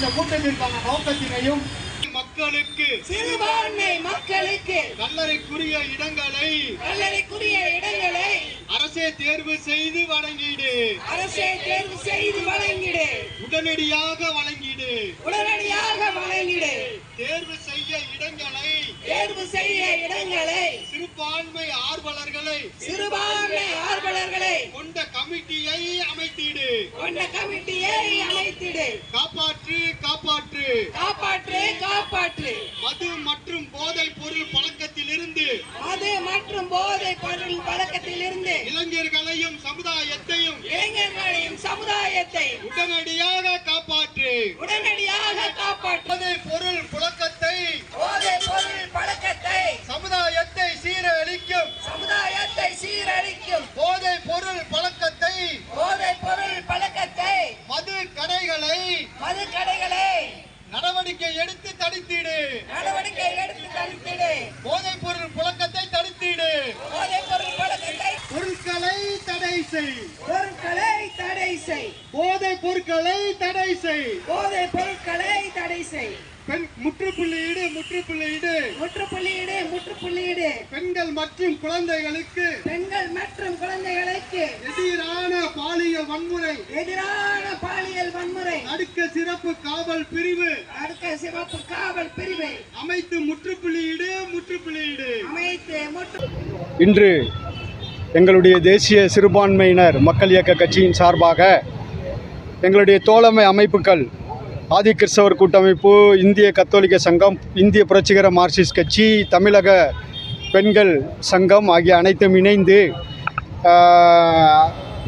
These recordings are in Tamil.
இந்த கூட்டத்திற்கான நோக்கத்தினையும் மக்களுக்கு சிறுபான்மை மக்களுக்கு கல்லறைக்குரிய இடங்களை கல்லறைக்குரிய இடங்களை அரசே தேர்வு செய்து வழங்கிடு. அரசே தேர்வு செய்து வழங்கிடு. உடனடியாக வழங்கிடு. உடனடியாக வழங்கிடு. தேர்வு செய்ய இடங்களை தேர்வு செய்ய இடங்களை சிறுபான்மை ஆர்வலர்களை சிறுபான்மை ஆர்வலர்களை கொண்ட கமிட்டியை அமைத்திடு கொண்ட கமிட்டியை அமைத்திடு. காப்பாற்று காப்பாற்று. காப்பாற்று காப்பாற்று. மது மற்றும் போதைப் பொருள் பழக்கத்திலிருந்து. மது மற்றும் போதை பொருள் பழக்கத்திலிருந்து. இளைஞர்களையும் சமுதாயத்தையும் இளைஞர்களையும் சமுதாயத்தை உடனடியாக காப்பாற்று. உடனடியாக காப்பாற்று. பொருள் புழக்கத்தை போதை பொருள் பழக்கத்தை சமுதாயத்தை சீரழிக்கும் சமுதாயத்தை சீரழிக்கும் போதைப் பொருள் பழக்கத்தை போதை பொருள் பழக்கத்தை மது கடைகளை மது கடைகளை நடவடிக்கை எடுத்து தடுத்திடு நடவடிக்கை எடுத்து தடுத்திடு போதைப் பொருள் புழக்கத்தை தடுத்திடு போதை பொருள் பழக்கத்தை பொருட்களை தடை செய். பொருட்களை தடை செய். போதைப் பொருட்களை தடை செய். போதை பொருட்களை தடை செய். பெண் முற்றுப்புள்ளியிடு முற்றுப்புள்ளியிடு முற்றுப்புள்ளியிடு முற்றுப்புள்ளியிடு பெண்கள் மற்றும் குழந்தைகளுக்கு. பெண்கள் மற்றும் குழந்தைகளுக்கு. எதிரான பாலியல் வன்முறை. எதிரான பாலியல் வன்முறை. தடுக்க சிறப்பு காவல் பிரிவு. அடுத்த சிவப்பு காவல் பிரிவை. அமைத்து முற்றுப்புள்ளியிடு முற்றுப்புள்ளியிடு அமைத்து முற்று இன்று எங்களுடைய தேசிய சிறுபான்மையினர் மக்கள் இயக்க கட்சியின் சார்பாக எங்களுடைய தோழமை அமைப்புகள் ஆதி கிறிஸ்தவர் கூட்டமைப்பு இந்திய கத்தோலிக்க சங்கம் இந்திய புரட்சிகர மார்க்சிஸ்ட் கட்சி தமிழக பெண்கள் சங்கம் ஆகிய அனைத்தும் இணைந்து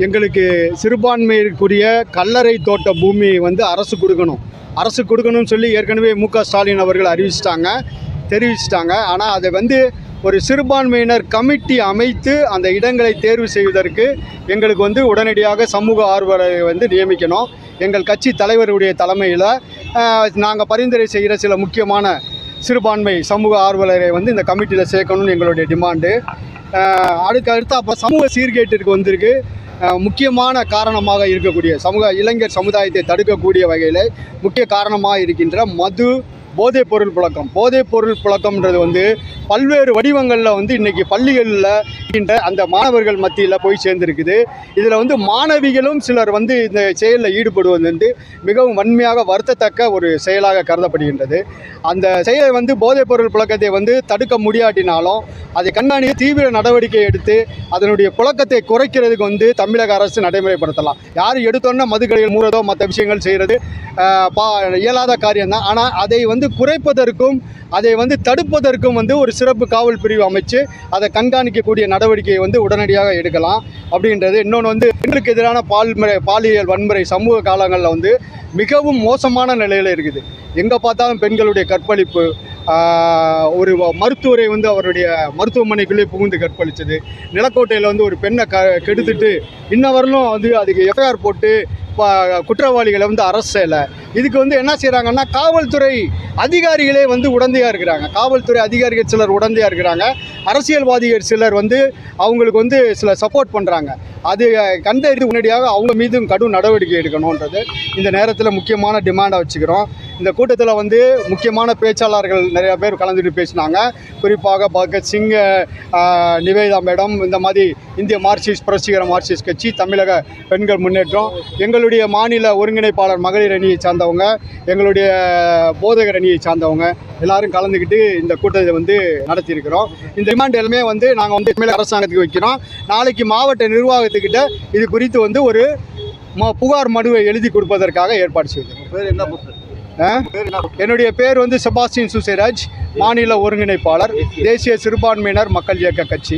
எங்களுக்கு சிறுபான்மையிற்குரிய கல்லறை தோட்ட பூமியை வந்து அரசு கொடுக்கணும். அரசு கொடுக்கணும்னு சொல்லி ஏற்கனவே மு ஸ்டாலின் அவர்கள் அறிவிச்சிட்டாங்க தெரிவிச்சிட்டாங்க. ஆனால் அதை வந்து ஒரு சிறுபான்மையினர் கமிட்டி அமைத்து அந்த இடங்களை தேர்வு செய்வதற்கு எங்களுக்கு வந்து உடனடியாக சமூக ஆர்வலரை வந்து நியமிக்கணும். எங்கள் கட்சி தலைவருடைய தலைமையில் நாங்கள் பரிந்துரை செய்கிற சில முக்கியமான சிறுபான்மை சமூக ஆர்வலரை வந்து இந்த கமிட்டியில் சேர்க்கணும்னு எங்களுடைய டிமாண்டு. அடுத்தடுத்து அதுக்கு அடுத்து அப்போ சமூக சீர்கேட்டிற்கு வந்திருக்கு. முக்கியமான காரணமாக இருக்கக்கூடிய சமூக இளைஞர் சமுதாயத்தை தடுக்கக்கூடிய வகையில் முக்கிய காரணமாக இருக்கின்ற மது போதைப் பொருள் புழக்கம். போதைப் பொருள் புழக்கம்ன்றது வந்து பல்வேறு வடிவங்களில் வந்து இன்றைக்கி பள்ளிகளில் இருக்கின்ற அந்த மாணவர்கள் மத்தியில் போய் சேர்ந்துருக்குது. இதில் வந்து மாணவிகளும் சிலர் வந்து இந்த செயலில் ஈடுபடுவது வந்து மிகவும் வன்மையாக வருத்தத்தக்க ஒரு செயலாக கருதப்படுகின்றது. அந்த செயலை வந்து போதைப் பொருள் புழக்கத்தை வந்து தடுக்க முடியாட்டினாலும் அதை கண்காணிக்க தீவிர நடவடிக்கை எடுத்து அதனுடைய புழக்கத்தை குறைக்கிறதுக்கு வந்து தமிழக அரசு நடைமுறைப்படுத்தலாம். யார் எடுத்தோன்னே மதுக்கடைகள் மூடுறதோ மற்ற விஷயங்கள் செய்கிறது பா இயலாத காரியம்தான். ஆனால் அதை வந்து குறைப்பதற்கும் அதை வந்து தடுப்பதற்கும் வந்து ஒரு சிறப்பு காவல் பிரிவு அமைச்சு அதை கண்காணிக்கக்கூடிய நடவடிக்கையை வந்து உடனடியாக எடுக்கலாம் அப்படின்றது. இன்னொன்று வந்து பெண்களுக்கு எதிரான பால்முறை பாலியல் வன்முறை சமூக காலங்களில் வந்து மிகவும் மோசமான நிலையில் இருக்குது. எங்கே பார்த்தாலும் பெண்களுடைய கற்பழிப்பு ஒரு மருத்துவரை வந்து அவருடைய மருத்துவமனைக்குள்ளே புகுந்து கற்பழிச்சது. நிலக்கோட்டையில் வந்து ஒரு பெண்ணை க கெடுத்துட்டு இன்ன வரலும் வந்து அதுக்கு எஃப்ஐஆர் போட்டு இப்போ குற்றவாளிகளை வந்து அரசு செய்யலை. இதுக்கு வந்து என்ன செய்கிறாங்கன்னா காவல்துறை அதிகாரிகளே வந்து உடந்தையாக இருக்கிறாங்க. காவல்துறை அதிகாரிகள் சிலர் உடந்தையாக இருக்கிறாங்க. அரசியல்வாதிகள் சிலர் வந்து அவங்களுக்கு வந்து சில சப்போர்ட் பண்ணுறாங்க அது கண்டறிந்து உடனடியாக அவங்க மீதும் கடும் நடவடிக்கை எடுக்கணுன்றது இந்த நேரத்தில் முக்கியமான டிமாண்டாக வச்சுக்கிறோம். இந்த கூட்டத்தில் வந்து முக்கியமான பேச்சாளர்கள் நிறையா பேர் கலந்துட்டு பேசினாங்க. குறிப்பாக பகத்சிங் நிவேதா மேடம் இந்த மாதிரி இந்திய மார்க்சிஸ்ட் புரட்சிகர மார்க்சிஸ்ட் கட்சி தமிழக பெண்கள் முன்னேற்றம் எங்களுடைய மாநில ஒருங்கிணைப்பாளர் மகளிர் அணியை சார்ந்தவங்க எங்களுடைய போதகர் அணியை சார்ந்தவங்க எல்லாரும் கலந்துக்கிட்டு இந்த கூட்டத்தை வந்து நடத்தியிருக்கிறோம். இந்த டிமாண்ட் எல்லாமே வந்து நாங்கள் வந்து தமிழக அரசாங்கத்துக்கு வைக்கிறோம். நாளைக்கு மாவட்ட நிர்வாகத்துக்கிட்ட இது குறித்து வந்து ஒரு புகார் மனுவை எழுதி கொடுப்பதற்காக ஏற்பாடு செய்திருக்கிறோம்? என்னுடைய பேர் வந்து செபாஸ்டின் சுசேராஜ் மாநில ஒருங்கிணைப்பாளர் தேசிய சிறுபான்மையினர் மக்கள் இயக்க கட்சி.